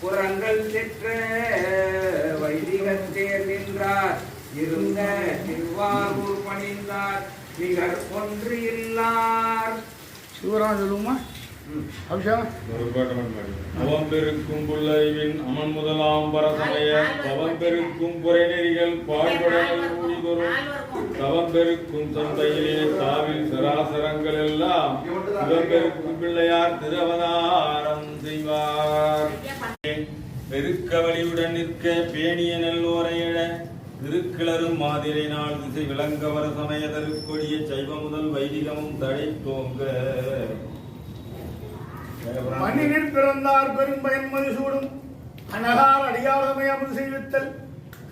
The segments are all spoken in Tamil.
புறங்கள் செற்ற வைதிகத் தேர் நின்றார். இருந்த திருவாரூர் பணிந்தார். நிகர் ஒன்று இல்லார். சிவராம் சொல்லுமா? அபிஷேகம் ஒரு பாட்டு மட்டும் பாடு. அவம் பெருக்கும் புல்லறிவின் அமன் முதலாம் பரசமய தவம் பெருக்கும் புரைநெறிகள் பாழ்படல் ஊழிதொரும் தவம் பெருக்கும் சந்தையிலே தாவில் சராசரங்கள் எல்லாம். சிவம் பெருக்கும் பிள்ளையார் திருவதாரம் செய்வார். பெருக்க வழியுடன் நிற்க பேணிய நல்லோரையிட திருக்கிளரும் மாதிரை நாள் திசை விளங்கவர சமய தருக்கொடிய சைவ முதல் வைதிகமும் தடை தோங்க. மண்ணினில் பிறந்தார் பெரும்பயன் மதிசூடும் அனகார் அடியாரமை அமல் செய்வித்தல்.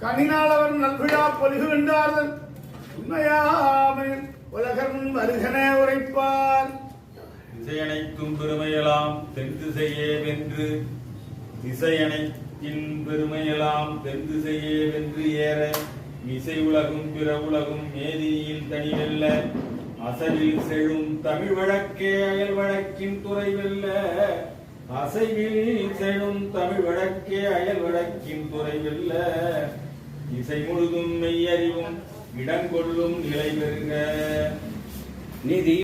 கனினாளவர் நல்விழா பொலிகு வென்றார்கள். உண்மையாமையில் உலகர் முன் வருகன உரைப்பார். திசையனைத்தும் பெருமையெல்லாம் தென் திசையே வென்று திசையனைத்தின் பெருமையெல்லாம் தென் திசையே வென்று ஏற இசை உலகும் பிற உலகும் மேதினியில் தனி வெல்ல அசைவில் செழும் தமிழ் வழக்கே அயல் வழக்கின் துறை வெல்ல அசைவில் செழும் தமிழ் வழக்கே அயல் வழக்கின் துறை வெல்ல இசை முழுதும் மெய்யறிவும் இடங்கொள்ளும் நிலை பெறுக. நிதி